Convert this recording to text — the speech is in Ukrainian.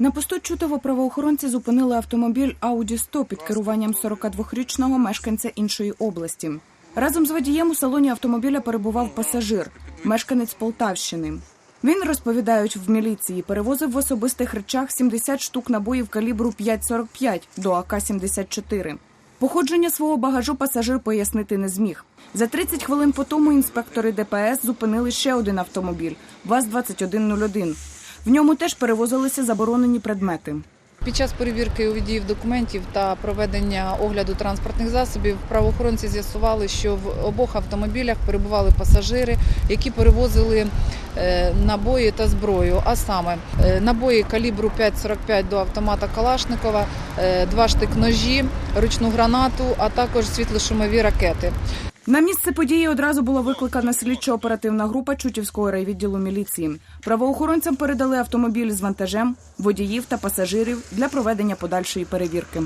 На посту Чутово правоохоронці зупинили автомобіль Audi 100 під керуванням 42-річного мешканця іншої області. Разом з водієм у салоні автомобіля перебував пасажир, мешканець Полтавщини. Він, розповідають в міліції, перевозив в особистих речах 70 штук набоїв калібру 5,45 до АК-74. Походження свого багажу пасажир пояснити не зміг. За 30 хвилин по тому інспектори ДПС зупинили ще один автомобіль ВАЗ-2101. В ньому теж перевозилися заборонені предмети. Під час перевірки у водіїв документів та проведення огляду транспортних засобів правоохоронці з'ясували, що в обох автомобілях перебували пасажири, які перевозили е, набої та зброю. А саме е, набої калібру 5,45 до автомата Калашникова, е, два штик-ножі, ручну гранату, а також світлошумові ракети. На місце події одразу була викликана слідчо-оперативна група Чутівського райвідділу міліції. Правоохоронцям передали автомобіль з вантажем, водіїв та пасажирів для проведення подальшої перевірки.